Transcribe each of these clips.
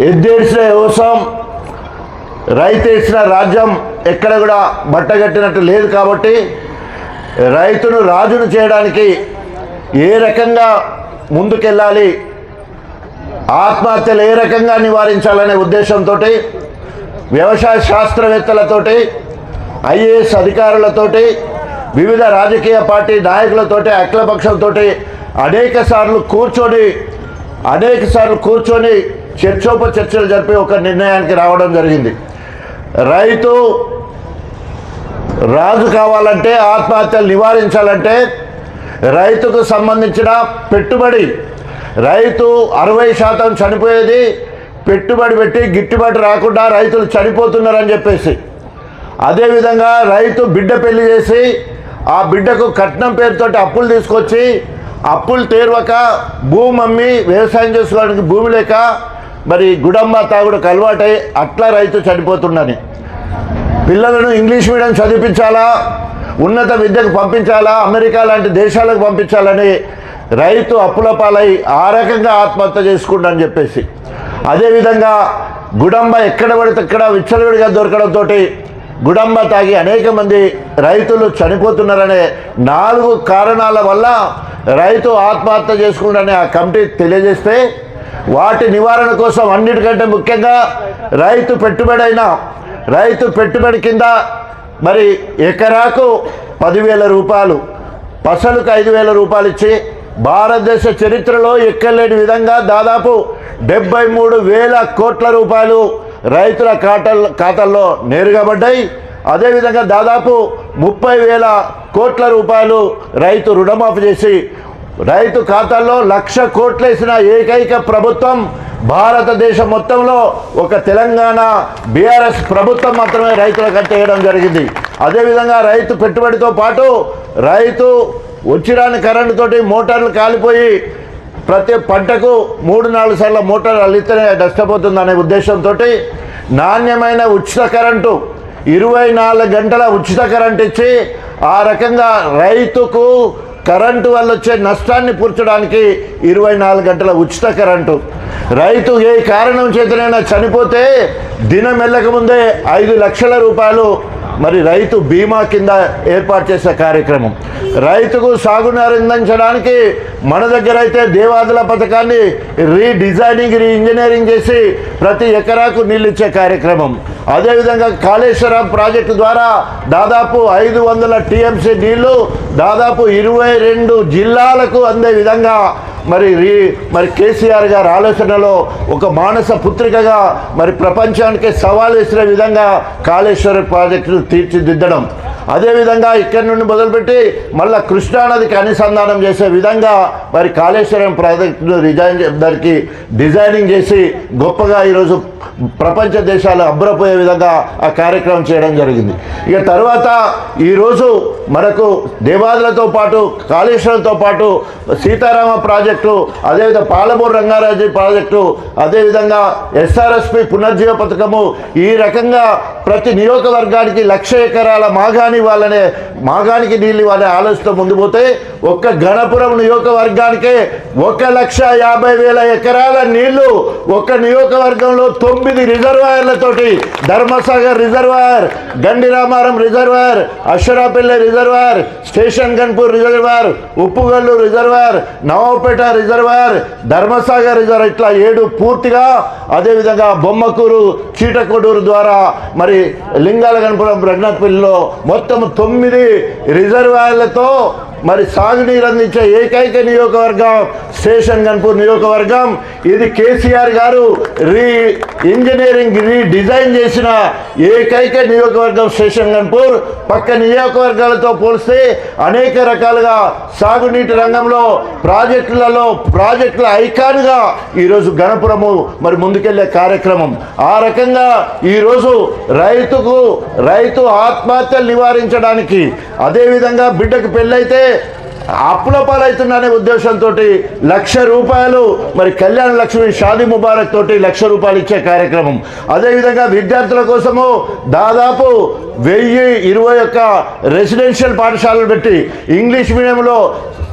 ఎద్దేసిన వ్యవసాయం రైతేసిన రాజ్యం ఎక్కడ కూడా బట్టగట్టినట్టు లేదు కాబట్టి రైతును రాజును చేయడానికి ఏ రకంగా ముందుకెళ్ళాలి ఆత్మహత్యలు ఏ రకంగా నివారించాలనే ఉద్దేశంతో వ్యవసాయ శాస్త్రవేత్తలతోటి ఐఏఎస్ అధికారులతోటి వివిధ రాజకీయ పార్టీ నాయకులతోటి అఖిలపక్షంతో అనేక సార్లు కూర్చొని అనేక సార్లు కూర్చొని చర్చోప చర్చలు జరిపి ఒక నిర్ణయానికి రావడం జరిగింది. రైతు రాజు కావాలంటే ఆత్మహత్యలు నివారించాలంటే రైతుకు సంబంధించిన పెట్టుబడి రైతు అరవై శాతం చనిపోయేది పెట్టుబడి పెట్టి గిట్టుబాటు రాకుండా రైతులు చనిపోతున్నారని చెప్పేసి. అదేవిధంగా రైతు బిడ్డ పెళ్ళి చేసి ఆ బిడ్డకు కట్నం పేరుతోటి అప్పులు తీసుకొచ్చి అప్పులు తీర్వక భూమి అమ్మి వ్యవసాయం చేసుకోవడానికి భూమి లేక మరి గుడమ్మ తాగుడుకు అలవాటై అట్లా రైతు చనిపోతుండని పిల్లలను ఇంగ్లీష్ మీడియం చదివించాలా? ఉన్నత విద్యకు పంపించాలా? అమెరికా లాంటి దేశాలకు పంపించాలని రైతు అప్పుల పాలై ఆ రకంగా ఆత్మహత్య చేసుకుంటని చెప్పేసి. అదేవిధంగా గుడంబ ఎక్కడ పడితే అక్కడ విచ్చలవిడిగా దొరకడంతో గుడంబ తాగి అనేక మంది రైతులు చనిపోతున్నారనే నాలుగు కారణాల వల్ల రైతు ఆత్మహత్య చేసుకుండని ఆ కమిటీ తెలియజేస్తే వాటి నివారణ కోసం అన్నిటికంటే ముఖ్యంగా రైతు పెట్టుబడి అయినా రైతు పెట్టుబడి కింద మరి ఎకరాకు పదివేల రూపాయలు పసలుకు ఐదు వేల రూపాయలు ఇచ్చి భారతదేశ చరిత్రలో ఎక్కలేని విధంగా దాదాపు డెబ్బై మూడు వేల కోట్ల రూపాయలు రైతుల ఖాతాల్ ఖాతాల్లో నేరుగా పడ్డాయి అదేవిధంగా దాదాపు ముప్పై వేల కోట్ల రూపాయలు రైతు రుణమాఫీ చేసి రైతు ఖాతాల్లో లక్ష కోట్లేసిన ఏకైక ప్రభుత్వం భారతదేశం మొత్తంలో ఒక తెలంగాణ బీఆర్ఎస్ ప్రభుత్వం మాత్రమే రైతులకు అంతేయడం జరిగింది. అదేవిధంగా రైతు పెట్టుబడితో పాటు రైతు వచ్చిరాని కరెంటు తోటి మోటార్లు కాలిపోయి ప్రతి పంటకు మూడు నాలుగు సార్లు మోటార్లు అల్లితేనే నష్టపోతుంది అనే ఉద్దేశంతో నాణ్యమైన ఉచిత కరెంటు ఇరవై నాలుగు గంటల ఉచిత కరెంట్ ఇచ్చి ఆ రకంగా రైతుకు కరెంటు వల్ల వచ్చే నష్టాన్ని పూర్చడానికి ఇరవై నాలుగు గంటల ఉచిత కరెంటు. రైతు ఏ కారణం చేతనైనా చనిపోతే దినం వెళ్ళక ముందే ఐదు లక్షల రూపాయలు మరి రైతు బీమా కింద ఏర్పాటు చేసే కార్యక్రమం. రైతుకు సాగునీరు అందించడానికి మన దగ్గర అయితే దేవాదుల పథకాన్ని రీడిజైనింగ్ రీ ఇంజనీరింగ్ చేసి ప్రతి ఎకరాకు నీళ్ళు ఇచ్చే కార్యక్రమం. అదేవిధంగా కాళేశ్వరం ప్రాజెక్టు ద్వారా దాదాపు ఐదు వందల టీఎంసీ నీళ్ళు దాదాపు ఇరవై రెండు జిల్లాలకు అందే విధంగా మరి రీ మరి కేసీఆర్ గారి ఆలోచనలో ఒక మానస పుత్రికగా మరి ప్రపంచానికి సవాల్ విసిరే విధంగా కాళేశ్వరం ప్రాజెక్టును తీర్చిదిద్దడం. అదేవిధంగా ఇక్కడి నుండి మొదలుపెట్టి మళ్ళీ కృష్ణానదికి అనుసంధానం చేసే విధంగా మరి కాళేశ్వరం ప్రాజెక్టును డిజైన్ దానికి డిజైనింగ్ చేసి గొప్పగా ఈరోజు ప్రపంచ దేశాలు అబ్బురపోయే విధంగా ఆ కార్యక్రమం చేయడం జరిగింది. ఇక తర్వాత ఈరోజు మనకు దేవాదులతో పాటు కాళేశ్వరంతో పాటు సీతారామ ప్రాజెక్టు అదేవిధంగా పాలమూరు రంగారాజు ప్రాజెక్టు అదేవిధంగా ఎస్ఆర్ఎస్పి పునర్జీవ పథకము ఈ రకంగా ప్రతి నియోజకవర్గానికి లక్ష ఎకరాల మాగా మాగాని ఇవ్వాలనే మాగానికి నీళ్ళు ఇవ్వాలనే ఆలోచనతో ముందు పోతే ఒక్క గణపురం నియోజకవర్గానికే ఒక లక్ష యాభై వేల ఎకరాల నీళ్ళు ఒక్క నియోజకవర్గంలో తొమ్మిది రిజర్వాయర్లతోటి Dharmasagar reservoir Gandiramaram reservoir Ashwarapalle reservoir station Ghanpur reservoir Uppugallu reservoir Navapeta reservoir Dharmasagar reservoir ఇట్లా ఏడు పూర్తిగా అదేవిధంగా బొమ్మకూరు చీటకొడూరు ద్వారా మరి లింగాల గణపురం రఘునాథపల్లిలో మొత్తం తొమ్మిది రిజర్వాయర్లతో మరి సాగునీరు అందించే ఏకైక నియోజకవర్గం స్టేషన్ గన్పూర్ నియోజకవర్గం. ఇది కేసీఆర్ గారు రీ ఇంజనీరింగ్ రీ డిజైన్ చేసిన ఏకైక నియోజకవర్గం స్టేషన్ గన్పూర్ పక్క నియోజకవర్గాలతో పోలిస్తే అనేక రకాలుగా సాగునీటి రంగంలో ప్రాజెక్టులలో ప్రాజెక్టుల ఐకాన్గా ఈరోజు గణపురము మరి ముందుకెళ్ళే కార్యక్రమం. ఆ రకంగా ఈరోజు రైతుకు రైతు ఆత్మహత్యలు నివారించడానికి అదేవిధంగా బిడ్డకు పెళ్ళైతే అప్పుల పాలవుతుందనే ఉద్దేశంతో లక్ష రూపాయలు మరి కళ్యాణ లక్ష్మి షాదీ ముబారక్ తోటి లక్ష రూపాయలు ఇచ్చే కార్యక్రమం. అదేవిధంగా విద్యార్థుల కోసము దాదాపు వెయ్యి ఇరవై ఒక్క రెసిడెన్షియల్ పాఠశాలలు పెట్టి ఇంగ్లీష్ మీడియంలో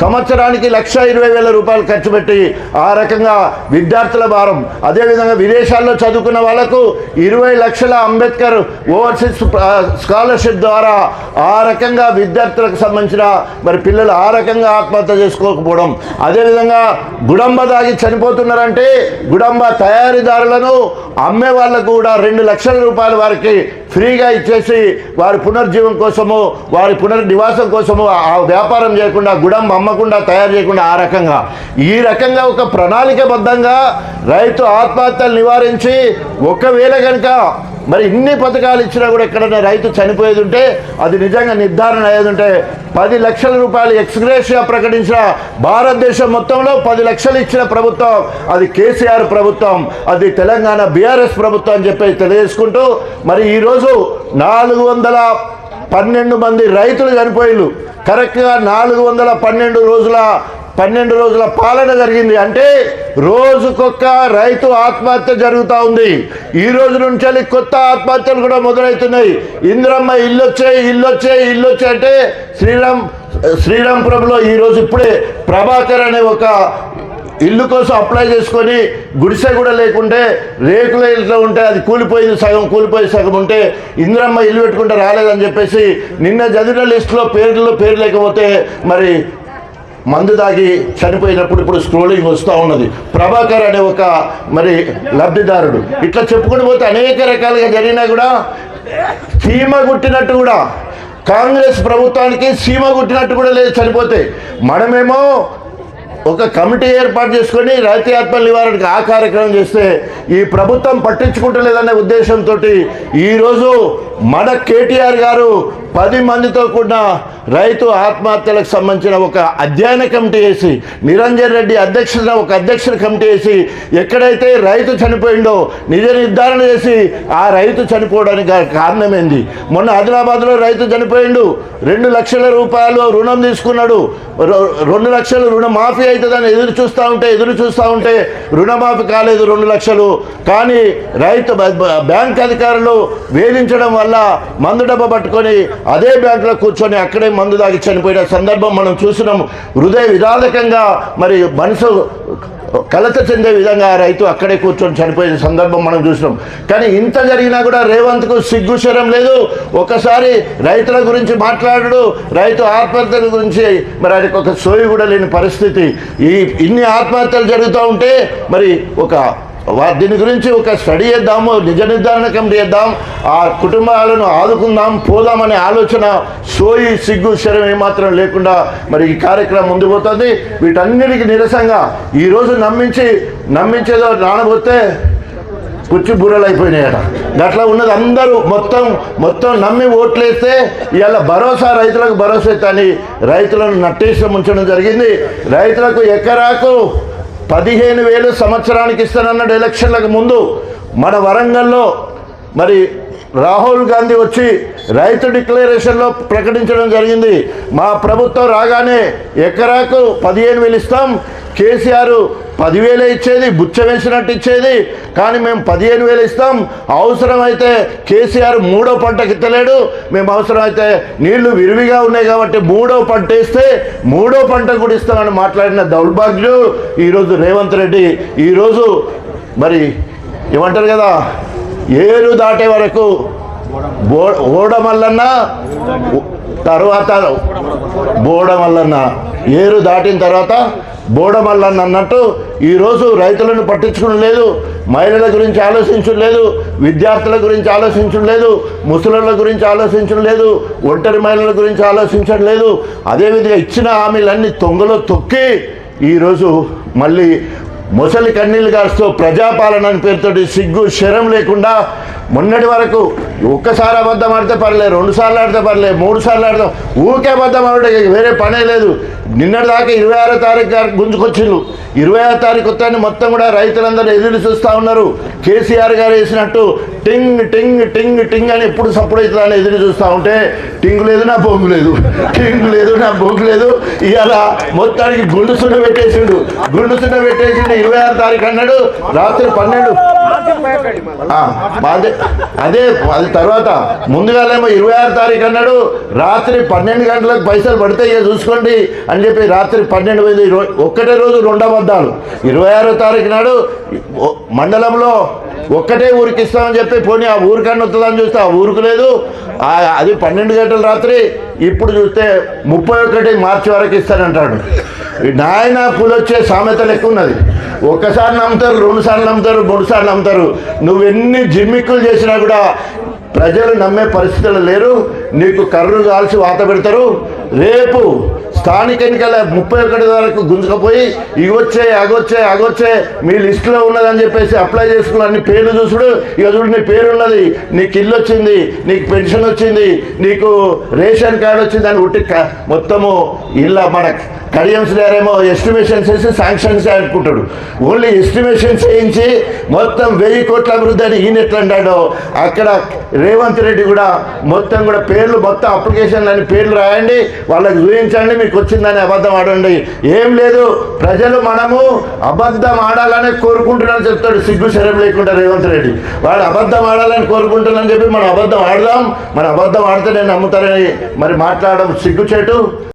సంవత్సరానికి లక్ష ఇరవై వేల రూపాయలు ఖర్చు పెట్టి ఆ రకంగా విద్యార్థుల భారం. అదేవిధంగా విదేశాల్లో చదువుకున్న వాళ్ళకు ఇరవై లక్షల అంబేద్కర్ ఓవర్సీస్ స్కాలర్షిప్ ద్వారా ఆ రకంగా విద్యార్థులకు సంబంధించిన మరి పిల్లలు ఆ రకంగా ఆత్మహత్య చేసుకోకపోవడం. అదేవిధంగా గుడంబ దాగి చనిపోతున్నారంటే గుడంబ తయారీదారులను అమ్మే వాళ్ళకు కూడా రెండు లక్షల రూపాయల వారికి ఫ్రీగా ఇచ్చేసి వారి పునర్జీవం కోసము వారి పునర్నివాసం కోసము ఆ వ్యాపారం చేయకుండా గుడం అమ్మకుండా తయారు చేయకుండా ఆ రకంగా. ఈ రకంగా ఒక ప్రణాళికబద్ధంగా రైతు ఆత్మహత్యలు నివారించి ఒకవేళ కనుక మరి ఇన్ని పథకాలు ఇచ్చినా కూడా ఎక్కడైనా రైతు చనిపోయేది ఉంటే అది నిజంగా నిర్ధారణ అయ్యేది ఉంటే పది లక్షల రూపాయలు ఎక్స్గ్రేషియా ప్రకటించిన భారతదేశం మొత్తంలో పది లక్షలు ఇచ్చిన ప్రభుత్వం అది కేసీఆర్ ప్రభుత్వం అది తెలంగాణ బీఆర్ఎస్ ప్రభుత్వం అని చెప్పి తెలియజేసుకుంటూ మరి ఈరోజు నాలుగు వందల పన్నెండు మంది రైతులు చనిపోయిళ్ళు. కరెక్ట్గా నాలుగు వందల పన్నెండు రోజుల పన్నెండు రోజుల పాలన జరిగింది. అంటే రోజుకొక్క రైతు ఆత్మహత్య జరుగుతూ ఉంది. ఈ రోజు నుంచి వెళ్ళి కొత్త ఆత్మహత్యలు కూడా మొదలవుతున్నాయి. ఇందిరమ్మ ఇల్లు వచ్చాయి ఇల్లు వచ్చాయి ఇల్లు వచ్చాయి అంటే శ్రీరామ్ శ్రీరాంపురంలో ఈరోజు ఇప్పుడే ప్రభాకర్ అనే ఒక ఇల్లు కోసం అప్లై చేసుకొని గుడిసె కూడా లేకుంటే రేకుల ఇంట్లో ఉంటే అది కూలిపోయింది సగం కూలిపోయి సగం ఉంటే ఇంద్రమ్మ ఇల్లు పెట్టుకుంటే రాలేదని చెప్పేసి నిన్న చదివిన లిస్టులో పేర్లు పేరు లేకపోతే మరి మందు తాగి చనిపోయినప్పుడు ఇప్పుడు స్క్రోలింగ్ వస్తూ ఉన్నది. ప్రభాకర్ అనే ఒక మరి లబ్ధిదారుడు. ఇట్లా చెప్పుకుని పోతే అనేక రకాలుగా జరిగినా కూడా సీమ గుట్టినట్టు కూడా. కాంగ్రెస్ ప్రభుత్వానికి సీమ గుట్టినట్టు కూడా లేదు చనిపోతే. మనమేమో ఒక కమిటీ ఏర్పాటు చేసుకొని రైతు ఆత్మ నివారణకు ఆ కార్యక్రమం చేస్తే ఈ ప్రభుత్వం పట్టించుకుంటలేదనే ఉద్దేశంతో ఈరోజు మన కేటీఆర్ గారు పది మందితో కూడిన రైతు ఆత్మహత్యలకు సంబంధించిన ఒక అధ్యయన కమిటీ వేసి నిరంజన్ రెడ్డి అధ్యక్షుడిన ఒక అధ్యక్షుల కమిటీ వేసి ఎక్కడైతే రైతు చనిపోయిందో నిజ నిర్ధారణ చేసి ఆ రైతు చనిపోవడానికి కారణమైంది? మొన్న ఆదిలాబాద్లో రైతు చనిపోయిండు రెండు లక్షల రూపాయలు రుణం తీసుకున్నాడు. రెండు లక్షలు రుణమాఫీ అవుతుందని ఎదురు చూస్తూ ఉంటే ఎదురు చూస్తూ ఉంటే రుణమాఫీ కాలేదు రెండు లక్షలు. కానీ రైతు బ్యాంక్ అధికారులు వేధించడం వల్ల మందు డబ్బా పట్టుకొని అదే బ్యాంకులో కూర్చొని అక్కడే మందు దాగి చనిపోయిన సందర్భం మనం చూసినాం హృదయ విధానకంగా మరి మనసు కలత చెందే విధంగా ఆ రైతు అక్కడే కూర్చొని చనిపోయిన సందర్భం మనం చూసినాం. కానీ ఇంత జరిగినా కూడా రేవంత్కు సిగ్గు శరం లేదు. ఒకసారి రైతుల గురించి మాట్లాడడు రైతు ఆత్మహత్యల గురించి మరి ఆయనకు ఒక సోయి కూడా లేని పరిస్థితి. ఈ ఇన్ని ఆత్మహత్యలు జరుగుతూ ఉంటే మరి ఒక దీని గురించి ఒక స్టడీ చేద్దాము నిజ నిర్ధారణ కమిటీ చేద్దాం ఆ కుటుంబాలను ఆదుకుందాం పోదామనే ఆలోచన సోయి సిగ్గు శరం ఏమాత్రం లేకుండా మరి ఈ కార్యక్రమం ముందు పోతుంది. వీటన్నిటికీ నిరసంగా ఈరోజు నమ్మించి నమ్మించేదో రానబోతే పుచ్చి బుర్రలైపోయినాయట అయిపోయినాయట ఉన్నది అందరూ మొత్తం మొత్తం నమ్మి ఓట్లేస్తే ఇలా భరోసా రైతులకు భరోసా అని రైతులను నట్టేసి ఉంచడం జరిగింది. రైతులకు ఎకరాకు పదిహేను వేలు సంవత్సరానికి ఇస్తానన్నాడు ఎలక్షన్లకు ముందు. మన వరంగల్లో మరి రాహుల్ గాంధీ వచ్చి రైతు డిక్లరేషన్లో ప్రకటించడం జరిగింది. మా ప్రభుత్వం రాగానే ఎకరాకు పదిహేను వేలు ఇస్తాం. కేసీఆర్ పదివేలే ఇచ్చేది బుచ్చ వేసినట్టు ఇచ్చేది కానీ మేము పదిహేను వేలు ఇస్తాం. అవసరమైతే కేసీఆర్ మూడో పంటకి ఇత్తలేడు మేము అవసరమైతే నీళ్ళు విరివిగా ఉన్నాయి కాబట్టి మూడో పంట ఇస్తే మూడో పంట కూడా ఇస్తామని మాట్లాడిన దౌర్భాగ్యుడు ఈరోజు రేవంత్ రెడ్డి. ఈరోజు మరి ఏమంటారు కదా ఏరు దాటే వరకు ఓడమల్లన్నా ఓడమల్లన్న తర్వాత బోడమల్లన్న ఏరు దాటిన తర్వాత బోడమల్లన్న అన్నట్టు ఈరోజు రైతులను పట్టించుకోవడం లేదు మహిళల గురించి ఆలోచించడం లేదు విద్యార్థుల గురించి ఆలోచించడం లేదు ముసలుల గురించి ఆలోచించడం లేదు ఒంటరి మహిళల గురించి ఆలోచించడం లేదు. అదేవిధంగా ఇచ్చిన హామీలన్నీ తొంగలో తొక్కి ఈరోజు మళ్ళీ ముసలి కన్నీళ్ళు కాస్తూ ప్రజాపాలన అని పేరుతోటి సిగ్గు శరం లేకుండా మొన్నటి వరకు ఒక్కసారి అబద్ధం ఆడితే పర్లేదు రెండు సార్లు ఆడితే పర్లేదు మూడు సార్లు ఆడతాం ఊరికే అబద్ధం ఆడితే వేరే పనే లేదు. నిన్నటి దాకా ఇరవై ఆరో తారీఖు గారికి గుంజుకొచ్చిండ్రు. ఇరవై ఆరో తారీఖు వస్తాయని మొత్తం కూడా రైతులందరూ ఎదురు చూస్తూ ఉన్నారు. కేసీఆర్ గారు వేసినట్టు టింగ్ టింగ్ టింగ్ టింగ్ అని ఎప్పుడు సప్పుడు అవుతుందని ఎదురు చూస్తూ ఉంటే టింగ్ లేదు నా బొంగు లేదు. టింగ్ లేదు నా బొంగు లేదు. ఇవాళ మొత్తానికి గుండు సున్న పెట్టేసిండు. గుండు సున్న పెట్టేసిండు ఇరవై ఆరు తారీఖు అన్నాడు. రాత్రి పన్నెండు అదే అదే అది తర్వాత ముందుగాలేమో ఇరవై ఆరు తారీఖు అన్నాడు రాత్రి పన్నెండు గంటలకు పైసలు పడితే ఇక చూసుకోండి అని చెప్పి రాత్రి పన్నెండు వేలు ఒక్కటే రోజు రెండు అబద్ధాలు. ఇరవై ఆరో తారీఖు నాడు మండలంలో ఒక్కటే ఊరికి ఇస్తామని చెప్పి పోనీ ఆ ఊరికన్నా వస్తుందని చూస్తే ఆ ఊరుకు లేదు. అది పన్నెండు గంటల రాత్రి ఇప్పుడు చూస్తే ముప్పై ఒకటి మార్చి వరకు ఇస్తానంటాడు. నాయన పులొచ్చే సామెత లెక్క ఉన్నది. ఒక్కసారి నమ్ముతారు రెండు సార్లు నమ్ముతారు మూడు సార్లు నమ్ముతారు. నువ్వు ఎన్ని జిమ్మిక్కులు చేసినా కూడా ప్రజలు నమ్మే పరిస్థితులు లేరు. నీకు కర్రు కాల్చి వాత పెడతారు. రేపు స్థానిక ఎన్నికల ముప్పై ఒకటి వరకు గుంజుకపోయి ఇగొచ్చే అగొచ్చే అగొచ్చే మీ లిస్టులో ఉన్నదని చెప్పేసి అప్లై చేసుకున్న అన్ని పేర్లు చూసుడు ఇక చూడు నీ పేరు ఉన్నది నీకు ఇల్లు వచ్చింది నీకు పెన్షన్ వచ్చింది నీకు రేషన్ కార్డు వచ్చింది అని ఉట్టి మొత్తము ఇళ్ళ మన కడియంస్ గారేమో ఎస్టిమేషన్ చేసి శాంక్షన్స్ అనుకుంటాడు ఓన్లీ ఎస్టిమేషన్ చేయించి మొత్తం వెయ్యి కోట్ల అభివృద్ధి అని ఈయన ఎట్లా అంటాడో అక్కడ రేవంత్ రెడ్డి కూడా మొత్తం కూడా పేర్లు మొత్తం అప్లికేషన్లు అని పేర్లు రాయండి వాళ్ళకి చూపించండి మీకు వచ్చిందని అబద్ధం ఆడండి. ఏం లేదు ప్రజలు మనము అబద్ధం ఆడాలని కోరుకుంటున్నాను చెప్తాడు సిగ్గు శరం లేకుండా రేవంత్ రెడ్డి. వాడు అబద్ధం ఆడాలని కోరుకుంటున్నాను చెప్పి మనం అబద్ధం ఆడదాం. మన అబద్ధం ఆడితే నేను నమ్ముతారని మరి మాట్లాడడం సిగ్గుచేటు